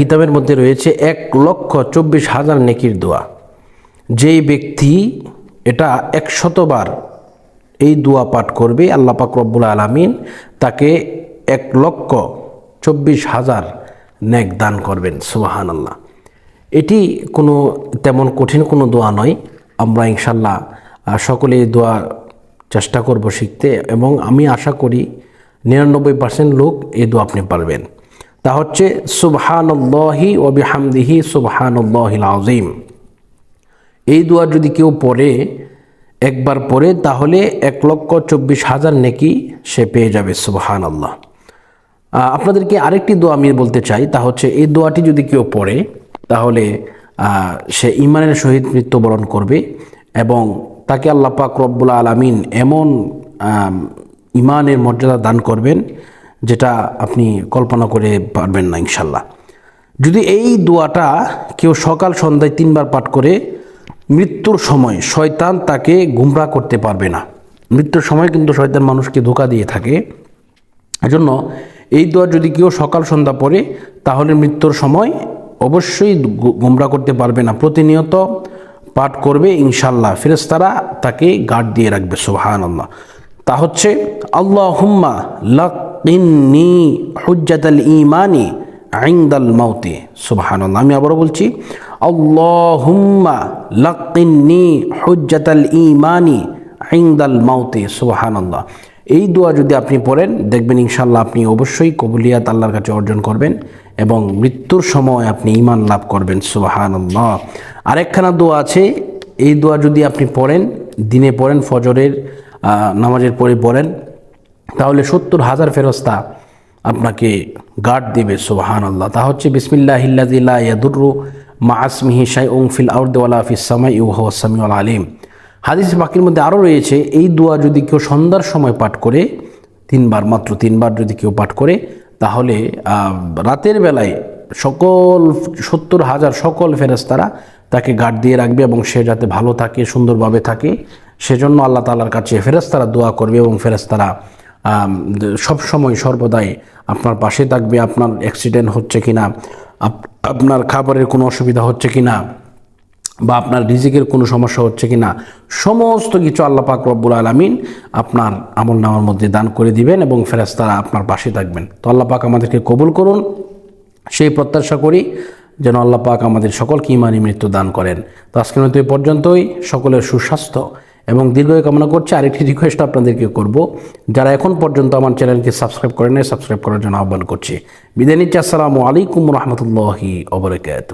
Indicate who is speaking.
Speaker 1: কিতাবের মধ্যে রয়েছে এক লক্ষ চব্বিশ হাজার নেকির দোয়া। যেই ব্যক্তি এটা একশতবার এই দোয়া পাঠ করবে, আল্লাহ পাক রব্বুল আলমিন তাকে এক লক্ষ চব্বিশ হাজার নেক দান করবেন সুবাহান আল্লাহ এটি কোনো তেমন কঠিন কোনো দোয়া নয়। আমরা ইনশাল্লাহ সকলে এই দোয়া চেষ্টা করব শিখতে এবং আমি আশা করি নিরানব্বই পার্সেন্ট লোক এই দোয়া আপনি পারবেন। তা হচ্ছে সুবহানল্লাহি ওবিহামদিহি সুবহানল্লাহিল আজিম এই দোয়া যদি কেউ পড়ে, একবার পড়ে, তাহলে এক লক্ষ চব্বিশ হাজার নেকি সে পেয়ে যাবে সুবহান আল্লাহ আপনাদেরকে আরেকটি দোয়া আমি বলতে চাই, তা হচ্ছে এই দোয়াটি যদি কেউ পড়ে, তাহলে সে ইমানের সহিত মৃত্যুবরণ করবে এবং তাকে আল্লাহ পাক রব্বুল আলমিন এমন ইমানের মর্যাদা দান করবেন যেটা আপনি কল্পনা করে পারবেন না, ইনশাল্লাহ। যদি এই দোয়াটা কেউ সকাল সন্ধ্যায় তিনবার পাঠ করে, মৃত্যুর সময় শয়তান তাকে গুমরা করতে পারবে না। মৃত্যুর সময় কিন্তু শয়তান মানুষকে ধোকা দিয়ে থাকে। এজন্য এই দোয়া যদি কেউ সকাল সন্ধ্যা পড়ে, তাহলে মৃত্যুর সময় অবশ্যই গুমরা করতে পারবে না। প্রতিনিয়ত পাঠ করবে, ইনশাল্লাহ। ফেরেস্তারা তাকে গার্ড দিয়ে রাখবে সুবহান আল্লাহ তা হচ্ছে আল্লাহ হুম্মা লাকিন্নি হুজ্জাতাল ইমানি আইন্দাল মাউতি। সুবহান আল্লাহ আমি আবারও বলছি আল্লাহ হুম্মা লাকিন্নি হুজ্জাতাল ইমানি আইন্দাল মাউতি। সুবহান আল্লাহ এই দোয়া যদি আপনি পড়েন, দেখবেন ইনশাল্লাহ আপনি অবশ্যই কবুলিয়াত আল্লাহর কাছে অর্জন করবেন এবং মৃত্যুর সময় আপনি ইমান লাভ করবেন। সুবাহান আল্লাহ আরেকখানা দোয়া আছে, এই দোয়া যদি আপনি পড়েন, দিনে পড়েন ফজরের নামাজের পরে পড়েন তাহলে সত্তর হাজার ফেরস্তা আপনাকে গার্ড দেবে সুবাহান আল্লাহ তা হচ্ছে বিসমিল্লাহিল্লাদিল্লা মা আসমিহি শাই ওং ফিল আউদ্দাওয়ালা ফিস সামাই ইউহ সামিউল আলিম। হাদিস বাকির মধ্যে আরও রয়েছে, এই দোয়া যদি কেউ সন্ধ্যার সময় পাঠ করে, তিনবার মাত্র, তিনবার যদি কেউ পাঠ করে, তাহলে রাতের বেলায় সকল সত্তর হাজার সকল ফেরেস্তারা তাকে গার্ড দিয়ে রাখবে এবং সে যাতে ভালো থাকে, সুন্দরভাবে থাকে। সেজন্য আল্লাহ তালার কাছে ফেরেস্তারা দোয়া করবে এবং ফেরেস্তারা সব সময় সর্বদাই আপনার পাশে থাকবে। আপনার অ্যাক্সিডেন্ট হচ্ছে কি না আপনার খাবারের কোনো অসুবিধা হচ্ছে কি না বা আপনার রিজিকের কোনো সমস্যা হচ্ছে কি না সমস্ত কিছু আল্লাহ পাক রব্বুল আলমিন আপনার আমল নামার মধ্যে দান করে দিবেন এবং ফেরেস্তারা আপনার পাশে থাকবেন। তো আল্লাহ পাক আমাদেরকে কবুল করুন। সেই প্রত্যাশা করি যেন আল্লাহ পাক আমাদের সকলকে ইমানি মৃত্যু দান করেন। তো আজকের মতো এই পর্যন্তই। সকলের সুস্বাস্থ্য এবং দীর্ঘ কামনা করছি। আরেকটি রিকোয়েস্ট আপনাদেরকে করব। যারা এখন পর্যন্ত আমার চ্যানেলকে সাবস্ক্রাইব করেন সাবস্ক্রাইব করার জন্য আহ্বান করছি। বিদায় নিচ্ছি। আসসালামু আলাইকুম রহমতুল্লাহি অবরকাত